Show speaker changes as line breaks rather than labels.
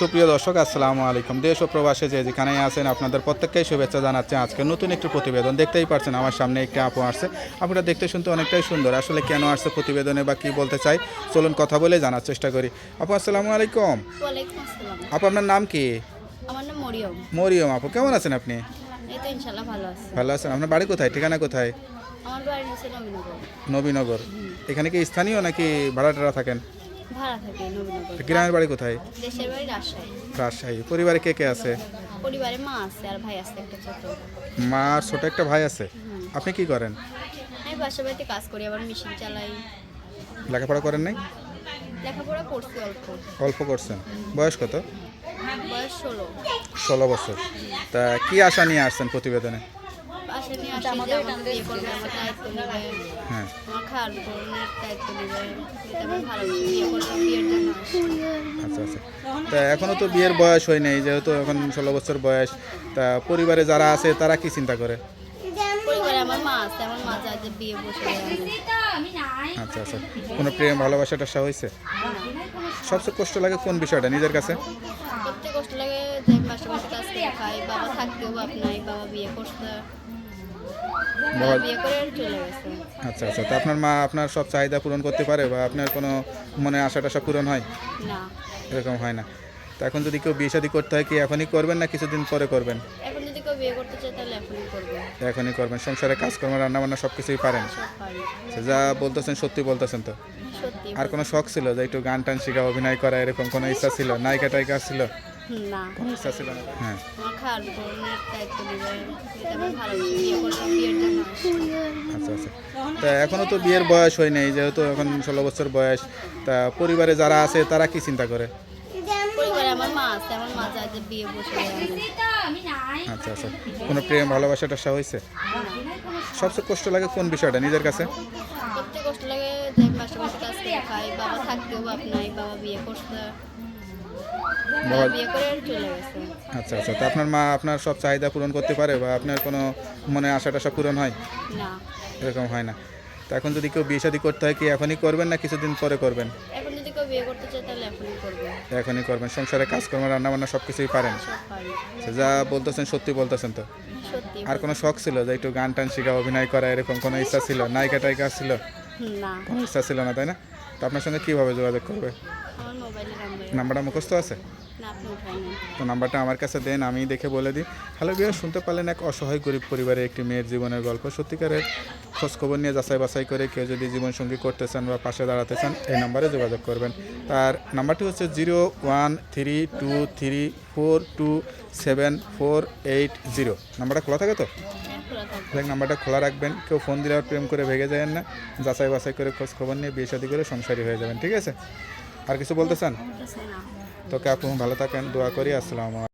সুপ্রিয় দর্শক আসসালামু আলাইকুম। দেশ ও প্রবাসে যে যেখানেই আছেন আপনাদের প্রত্যেককেই শুভেচ্ছা জানাচ্ছি। আজকে নতুন একটি প্রতিবেদন দেখতেই পারছেন আমার সামনে একটি আপু আসছে। আপুটা দেখতে শুনতে অনেকটাই সুন্দর। আসলে কেন আসছে প্রতিবেদনে বা কি বলতে চাই চলুন কথা বলে জানার চেষ্টা করি। আপু আসসালামু আলাইকুম। আপু আপনার নাম কি?
মরিয়ম।
আপু কেমন আছেন আপনি?
ভালো
আছেন। আপনার বাড়ি কোথায়? ঠিকানা কোথায়?
নবীনগর।
নবীনগর। এখানে কি স্থানীয় নাকি ভাড়া টাড়া থাকেন?
ভাড়া থাকে নবীনগর।
গ্রামের বাড়ি কোথায়?
দেশের বাড়ি রাজশাহী।
রাজশাহী। পরিবারে কে কে আছে?
পরিবারে মা আছে আর ভাই আছে একটা ছোট।
মা আর ছোট একটা ভাই আছে? আপনি কি করেন?
আমি বাসা বাড়িতে কাজ করি আবার মেশিন চালাই।
লেখাপড়া করেন নাই?
লেখাপড়া করছি অল্প।
অল্প করছেন। বয়স কত?
বয়স ষোলো।
ষোলো বছর। তা কি আশা নিয়ে আসছেন প্রতিবেদনে?
বাসা নিয়ে আসি যে আমাকে বিয়ে করবে আমার দায়িত্ব নেবে।
হ্যাঁ।
আমার খাওয়ার বোনের দায়িত্ব নেবে এটা আমার ভালো বিয়ে করলে বিয়ের জন্য আসি
আচ্ছা আচ্ছা। তা এখনও তো বিয়ের বয়স হয় নাই যেহেতু এখন ষোলো বছর বয়স তা পরিবারে যারা আছে তারা কি চিন্তা করে
পরিবারে আমার মা আছে বিয়ে বসে
আচ্ছা আচ্ছা। কোনো প্রেম ভালোবাসাটা আশা হয়েছে? সবচেয়ে কষ্ট লাগে কোন বিষয়টা নিজের কাছে?
সবচেয়ে কষ্ট লাগে যে বাসা বাসা কাজ করে খাই বাবা থাকতেও বাপ নাই বাবা বিয়ে করতে বাবা
বাবা-
বিয়ে করে চলে গেছে।
আচ্ছা আচ্ছা। তা আপনার মা আপনার সব চাহিদা পূরণ করতে পারে বা আপনার কোনো মনে আশাটা সব পূরণ হয়?
না।
এরকম হয় না। তা এখন যদি কেউ বিয়ে শাদী করতে হয় কি এখনই করবেন না কিছুদিন পরে করবেন?
কেউ বিয়ে করতে চায় তাহলে এখনই করবে।
এখনই করবেন। সংসারে কাজকর্ম রান্নাবান্না সব কিছুই পারেন
সব পারি।
যা বলতেছেন সত্যি বলতেছেন তো।
সত্যি
আর কোনো শখ ছিল যে একটু গান টান শিখা অভিনয় করা এরকম কোনো ইচ্ছা ছিল? নায়িকা টাইকা ছিল?
না।
কোনো ইচ্ছা ছিল না? হ্যাঁ।
আমার খাওয়ার বোনের দায়িত্ব নেবে এটা আমার ভালো বিয়ে করলে বিয়ের জন্য
আচ্ছা আচ্ছা। তা এখনও তো বিয়ের বয়স হয় নাই যেহেতু এখন ষোলো বছর বয়স। তা পরিবারে যারা আছে তারা কি চিন্তা করে?
পরিবারে আমার মা আছে আমার মা যায় যে বিয়ে বসে।
আচ্ছা আচ্ছা। কোনো প্রেম ভালোবাসাটা আশা হয়েছে সবচেয়ে কষ্ট লাগে কোন বিষয়টা নিজের কাছে?
সবচেয়ে কষ্ট লাগে যে বাসা বাসা কাজ করে খাই বাবা থাকতেও বাপ নাই বাবা বিয়ে করতে বাবা
বাবা-
বিয়ে করে চলে গেছে।
আচ্ছা আচ্ছা। তা আপনার মা আপনার সব চাহিদা পূরণ করতে পারে বা আপনার কোনো মনে আশাটা সব পূরণ হয়? এরকম হয় না। তা এখন যদি কেউ বিয়ে শাদী করতে হয় কি এখনই করবেন না কিছুদিন পরে করবেন?
এখন কেউ বিয়ে করতে চায় তাহলে এখনই করবে।
এখনই করবেন। সংসারে কাজকর্ম রান্নাবান্না সব কিছুই পারেন।
সব পারি।
যা বলতেছেন সত্যি বলতেছেন তো।
সত্যি
আর কোনো শখ ছিল যে একটু গান টান শিখা অভিনয় করা এরকম কোনো ইচ্ছা ছিল? নায়িকা টাইকা ছিল?
না।
কোনো ইচ্ছা ছিল না তাই না? তো আপনার সঙ্গে কীভাবে যোগাযোগ করবে?
আমার মোবাইলে নাম্বার
নাম্বারটা মুখস্থ আছে?
না আপনি উঠাইনি
তো নাম্বারটা আমার কাছে দেন আমি দেখে বলে দিই। হ্যালো বিয়ার শুনতে পারলেন এক অসহায় গরিব পরিবারের একটি মেয়ের জীবনের গল্প। সত্যিকারের খোঁজখবর নিয়ে যাচাই বাছাই করে কেউ যদি জীবনসঙ্গী করতে চান বা পাশে দাঁড়াতে চান এই নাম্বারে যোগাযোগ করবেন। তার নাম্বারটি হচ্ছে zero one three two three four two seven four eight zero. নাম্বারটা খোলা থাকে তো?
হ্যাঁ
নাম্বারটা খোলা রাখবেন। কেউ ফোন দিলে আর প্রেম করে ভেঙে যায় না। যাচাই বাছাই করে খোঁজ খবর নিয়ে বিয়ে শাদী করে সংসারী হয়ে যাবেন ঠিক আছে? আর কিছু বলতে চান? তোকে আপু ভালো থাকেন দোয়া করি আসসালামু